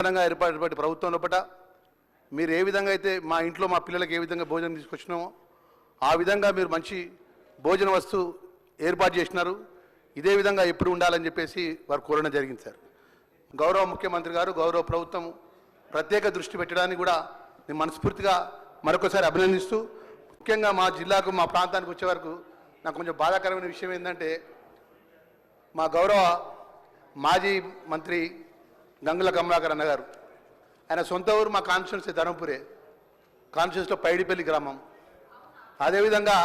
నూతనంగా ఏర్పాటు ప్రభుత్వం లోపల మీరు ఏ విధంగా అయితే మా ఇంట్లో మా పిల్లలకి ఏ విధంగా భోజనం తీసుకొచ్చినామో ఆ విధంగా మీరు మంచి భోజన వస్తువు ఏర్పాటు చేసినారు. ఇదే విధంగా ఎప్పుడు ఉండాలని చెప్పేసి వారు కోరడం జరిగింది సార్. గౌరవ ముఖ్యమంత్రి గారు గౌరవ ప్రభుత్వం ప్రత్యేక దృష్టి పెట్టడానికి కూడా నేను మనస్ఫూర్తిగా మరొకసారి అభినందిస్తూ ముఖ్యంగా మా జిల్లాకు మా ప్రాంతానికి వచ్చే వరకు నాకు కొంచెం బాధాకరమైన విషయం ఏంటంటే మా గౌరవ మాజీ మంత్రి గంగుల కమలాకర్ అన్న గారు ఆయన సొంత ఊరు మా కాన్స్టిట్యున్సీ ధర్మపురే కాన్స్టిట్యున్సీలో పైడిపల్లి గ్రామం. అదేవిధంగా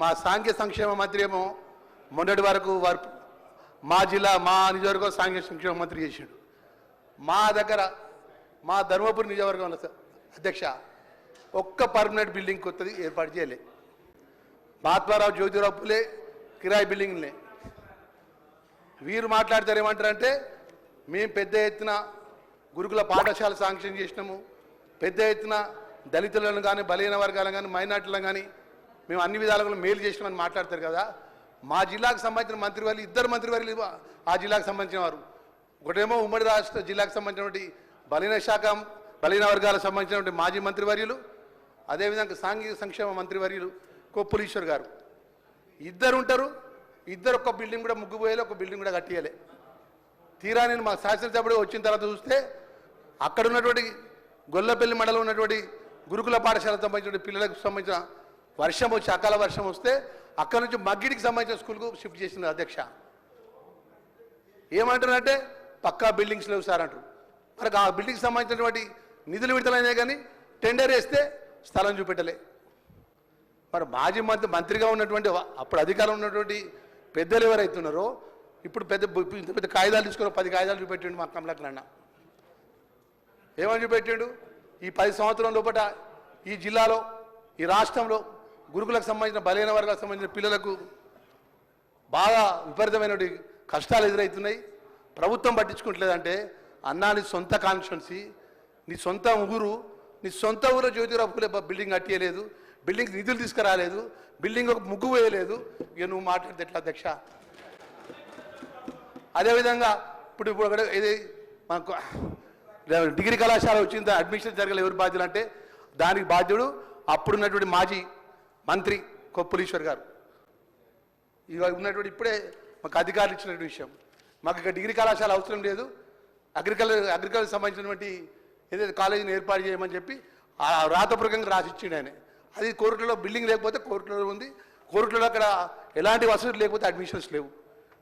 మా సాంఘ్య సంక్షేమ మంత్రి ఏమో మొన్నటి వరకు వారు మా జిల్లా మా నియోజకవర్గం సాంఘిక సంక్షేమ మంత్రి చేసిండు మా దగ్గర మా ధర్మపురి నియోజకవర్గంలో అధ్యక్ష ఒక్క పర్మనెంట్ బిల్డింగ్ కొత్తది ఏర్పాటు చేయలే. మహాత్మారావు జ్యోతిరావు పులే కిరాయి బిల్డింగ్లే. వీరు మాట్లాడతారు ఏమంటారంటే మేము పెద్ద ఎత్తున గురుకుల పాఠశాల శాంక్షన్ చేసినాము. పెద్ద ఎత్తున దళితులను కానీ బలహీన వర్గాలను కానీ మైనార్టీలను కానీ మేము అన్ని విధాలుగా మేలు చేసినామని మాట్లాడతారు కదా. మా జిల్లాకు సంబంధించిన మంత్రివర్యులు ఇద్దరు మంత్రివర్యులు ఆ జిల్లాకు సంబంధించిన వారు. ఒకటేమో ఉమ్మడి రాష్ట్ర జిల్లాకు సంబంధించినటువంటి బలహీన శాఖ బలహీన వర్గాలకు సంబంధించినటువంటి మాజీ మంత్రివర్యులు అదేవిధంగా సాంఘిక సంక్షేమ మంత్రివర్యులు కొప్పులీశ్వర్ గారు. ఇద్దరు ఉంటారు ఇద్దరు ఒక్క బిల్డింగ్ కూడా ముగ్గుపోయాలి ఒక బిల్డింగ్ కూడా కట్టియాలి తీరా నేను మా శాసనసభ్యుడు వచ్చిన తర్వాత చూస్తే అక్కడ ఉన్నటువంటి గొల్లపల్లి మండలం ఉన్నటువంటి గురుకుల పాఠశాలకు సంబంధించిన పిల్లలకు సంబంధించిన వర్షం వచ్చి అకాల వర్షం వస్తే అక్కడ నుంచి మగ్గిడికి సంబంధించిన స్కూల్కు షిఫ్ట్ చేసింది అధ్యక్ష. ఏమంటారంటే పక్కా బిల్డింగ్స్ లేవు సార్ అంటారు. మరి ఆ బిల్డింగ్కి సంబంధించినటువంటి నిధులు విడుదలైనా కానీ టెండర్ వేస్తే స్థలం చూపెట్టలే. మరి మాజీ మంత్రి మంత్రిగా ఉన్నటువంటి అప్పుడు అధికారం ఉన్నటువంటి పెద్దలు ఎవరైతున్నారో ఇప్పుడు పెద్ద ఇంత పెద్ద కాగితాలు తీసుకుని పది కాగితాలు చూపెట్టిండు మా కమలాకర్ ఏమని చూపెట్టిండు? ఈ పది సంవత్సరం లోపల ఈ జిల్లాలో ఈ రాష్ట్రంలో గురుకులకు సంబంధించిన బలహీన వర్గాలకు సంబంధించిన పిల్లలకు బాగా విపరీతమైన కష్టాలు ఎదురవుతున్నాయి ప్రభుత్వం పట్టించుకుంటలేదంటే అన్నా నీ సొంత కాన్స్టిట్యున్సీ నీ సొంత ఊరు నీ సొంత ఊరు జ్యోతిరావు పూలే బిల్డింగ్ కట్టియలేదు బిల్డింగ్ నిధులు తీసుకురాలేదు బిల్డింగ్ ఒక ముగ్గు వేయలేదు. ఇక నువ్వు మాట్లాడితే ఎట్లా అధ్యక్ష? అదేవిధంగా ఇప్పుడు ఇప్పుడు ఇది మనకు డిగ్రీ కళాశాల వచ్చింది అడ్మిషన్ జరగలేదు ఎవరు బాధ్యులు అంటే దానికి బాధ్యుడు అప్పుడున్నటువంటి మాజీ మంత్రి కొప్పులీశ్వర్ గారు. ఇవాళ ఉన్నటువంటి ఇప్పుడే మాకు అధికారులు ఇచ్చినటువంటి విషయం. మాకు ఇక్కడ డిగ్రీ కళాశాల అవసరం లేదు. అగ్రికల్చర్ అగ్రికల్చర్ సంబంధించినటువంటి ఏదైతే కాలేజీని ఏర్పాటు చేయమని చెప్పి ఆ రాతపూర్వకంగా రాసిచ్చిండు ఆయన. అది కోర్టులో బిల్డింగ్ లేకపోతే కోర్టులో ఉంది. కోర్టులో అక్కడ ఎలాంటి వసతులు లేకపోతే అడ్మిషన్స్ లేవు.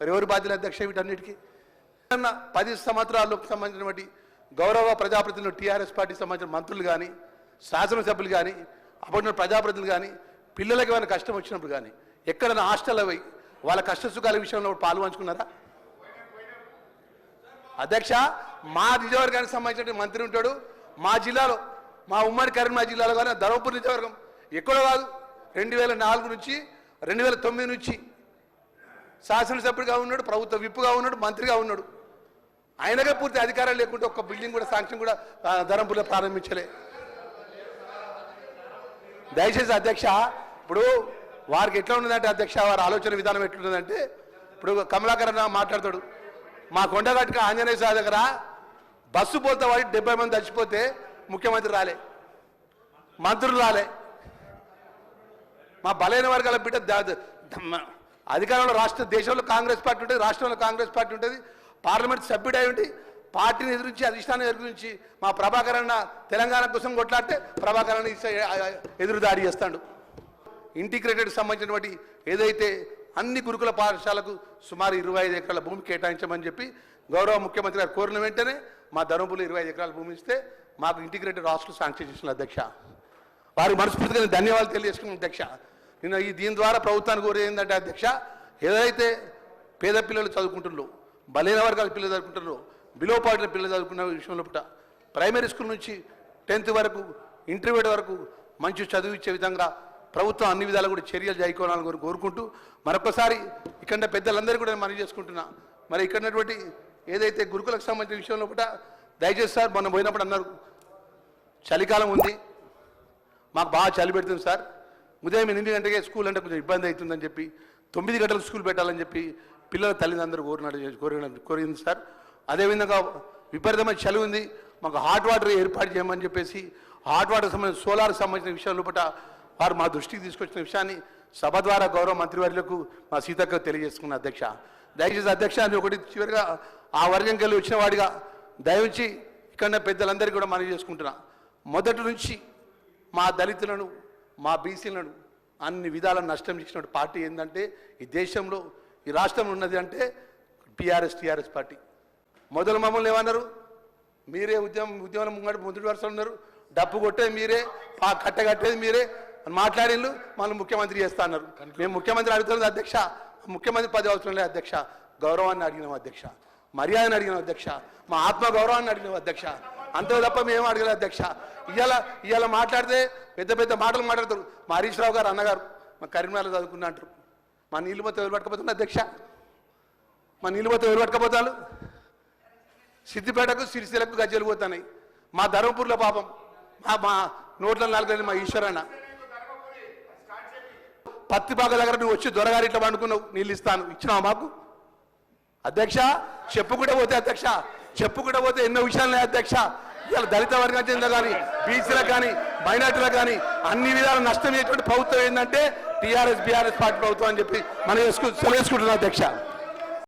మరి ఎవరు బాధ్యులు అధ్యక్ష వీటన్నిటికీ? అన్న పది సంవత్సరాలకు సంబంధించినటువంటి గౌరవ ప్రజాప్రతినిధులు టీఆర్ఎస్ పార్టీకి సంబంధించిన మంత్రులు కానీ శాసనసభ్యులు కానీ అప్పటి ప్రజాప్రతినిధులు కానీ పిల్లలకి ఏమైనా కష్టం వచ్చినప్పుడు కానీ ఎక్కడైనా హాస్టల్ అవి వాళ్ళ కష్ట సుఖాల విషయంలో పాల్పంచుకున్నారా? అధ్యక్ష మా నిజవర్గానికి సంబంధించిన మంత్రి ఉంటాడు. మా జిల్లాలో మా ఉమ్మడి కరీంనగర్ జిల్లాలో కానీ ధర్మపూర్ నిజవర్గం ఎక్కడో కాదు. రెండు వేల నాలుగు నుంచి రెండు వేల తొమ్మిది నుంచి శాసనసభ్యుడిగా ఉన్నాడు ప్రభుత్వ విప్పుగా ఉన్నాడు మంత్రిగా ఉన్నాడు. ఆయనగా పూర్తి అధికారాలు లేకుంటే ఒక్క బిల్డింగ్ కూడా శాంక్షన్ కూడా ధరంపూర్లో ప్రారంభించలే. దయచేసి అధ్యక్ష ఇప్పుడు వారికి ఎట్లా ఉన్నదంటే అధ్యక్ష వారి ఆలోచన విధానం ఎట్లున్నదంటే ఇప్పుడు కమలాకర్ అన్న మాట్లాడతాడు. మా కొండగట్టుక ఆంజనేయ సార్ దగ్గర బస్సు పోతే వాడి డెబ్బై మంది చచ్చిపోతే ముఖ్యమంత్రి రాలే. మంత్రులు రాలే. మా బలైన వర్గాల బిడ్డ అధికారంలో రాష్ట్ర దేశంలో కాంగ్రెస్ పార్టీ ఉంటుంది రాష్ట్రంలో కాంగ్రెస్ పార్టీ ఉంటుంది. పార్లమెంట్ సభ్యుడై ఉండి పార్టీని ఎదురించి అధిష్టానం ఎదురించి మా ప్రభాకర్ అన్న తెలంగాణ కోసం కొట్లాడితే ప్రభాకర్ అన్న ఎదురుదాడి చేస్తాడు. ఇంటిగ్రేటెడ్ సంబంధించినటువంటి ఏదైతే అన్ని గురుకుల పాఠశాలకు సుమారు ఇరవై ఐదు ఎకరాల భూమి కేటాయించమని చెప్పి గౌరవ ముఖ్యమంత్రి గారు కోరిన వెంటనే మా ధర్మపులు ఇరవై ఐదు ఎకరాల భూమి ఇస్తే మాకు ఇంటిగ్రేటెడ్ హాస్టల్ శాంక్షన్ చేసిన అధ్యక్ష. వారికి మనస్ఫూర్తిగా ధన్యవాదాలు తెలియజేసుకున్న అధ్యక్ష. నేను ఈ దీని ద్వారా ప్రభుత్వానికి కోరేది ఏంటంటే అధ్యక్ష ఏదైతే పేద పిల్లలు చదువుకుంటున్నారు బలైన వర్గాల పిల్లలు చదువుకుంటున్నారు బిలో పిల్లలు చదువుకున్న విషయంలో పుట ప్రైమరీ స్కూల్ నుంచి టెన్త్ వరకు ఇంటర్మీడియట్ వరకు మంచి చదువు ఇచ్చే విధంగా ప్రభుత్వం అన్ని విధాలు కూడా చర్యలు జైకోవాలని కోరుకుంటూ మరొకసారి ఇక్కడ పెద్దలందరూ కూడా నేను మనవి చేసుకుంటున్నా. మరి ఇక్కడ ఏదైతే గురుకులకు సంబంధించిన విషయంలో కూడా దయచేసి సార్ మొన్న పోయినప్పుడు అన్నారు చలికాలం ఉంది మాకు బాగా చలి పెడుతుంది సార్. ఉదయం ఎనిమిది గంటకే స్కూల్ అంటే కొంచెం ఇబ్బంది అవుతుందని చెప్పి తొమ్మిది గంటలకు స్కూల్ పెట్టాలని చెప్పి పిల్లల తల్లిదండ్రులు కోరినాడు కోరిన కోరింది సార్. అదేవిధంగా విపరీతమైన చలి ఉంది. మాకు హాట్ వాటర్ ఏర్పాటు చేయమని చెప్పేసి హాట్ వాటర్ సంబంధించిన సోలార్ సంబంధించిన విషయాలు లోపల వారు మా దృష్టికి తీసుకొచ్చిన విషయాన్ని సభ ద్వారా గౌరవ మంత్రివర్యులకు మా సీతక్క తెలియజేసుకున్న అధ్యక్ష. దయచేసి అధ్యక్ష అని ఒకటి చివరిగా ఆ వర్గం కలిగి వచ్చిన వాడిగా దయవించి ఇక్కడ పెద్దలందరికీ కూడా మనవి చేసుకుంటున్నా. మొదటి నుంచి మా దళితులను మా బీసీలను అన్ని విధాల నష్టం చేసిన పార్టీ ఏంటంటే ఈ దేశంలో ఈ రాష్ట్రంలో ఉన్నది అంటే టీఆర్ఎస్ టీఆర్ఎస్ పార్టీ. మొదలు మమ్మల్ని ఏమన్నారు? మీరే ఉద్యమం ఉద్యమం ముంగడు మొదటి వరుసలో ఉన్నారు. డబ్బు కొట్టేది మీరే ఆ కట్ట కట్టేది మీరే అని మాట్లాడిళ్ళు మళ్ళీ ముఖ్యమంత్రి చేస్తా అన్నారు. మేము ముఖ్యమంత్రి అడుగుతున్నది అధ్యక్ష ముఖ్యమంత్రి పది అవసరం లేదు అధ్యక్ష. గౌరవాన్ని అడిగినాం అధ్యక్ష. మర్యాదను అడిగినాం అధ్యక్ష. మా ఆత్మ గౌరవాన్ని అడిగినాం అధ్యక్ష. అంతే తప్ప మేము అడగలేదు అధ్యక్ష. ఇవాళ ఇవాళ మాట్లాడితే పెద్ద పెద్ద మాటలు మాట్లాడతారు. మా హరీష్ రావు గారు అన్నగారు మా కరీంనగర్ చదువుకున్నా అంటారు. మా నీళ్ళు పోతే ఎవరు అధ్యక్ష? మా నీళ్ళు పోతే ఎవరు పట్టుకపోతారు? సిద్దిపేటకు సిరిసిలకు గజ్జలు పోతున్నాయి. మా ధర్మపూర్లో పాపం. మా మా నోట్ల నాలుగు మా ఈశ్వరన్న. పత్తి బాగ దగ్గర నువ్వు వచ్చి దొరగారి ఇట్లా పండుకున్నావు నీళ్ళు ఇస్తాను. ఇచ్చినావు మాకు? అధ్యక్ష చెప్పుకుంటే పోతే అధ్యక్ష చెప్పుకుంటూ పోతే ఎన్నో విషయాలు అధ్యక్ష. ఇవాళ దళిత వర్గానికి చెందిన కానీ బీసీలకు కానీ మైనార్టీలకు కానీ అన్ని విధాల నష్టం ప్రభుత్వం ఏంటంటే టీఆర్ఎస్ బీఆర్ఎస్ పార్టీ ప్రభుత్వం అని చెప్పి మనం వేసుకు సెలవుకుంటున్నాం అధ్యక్ష.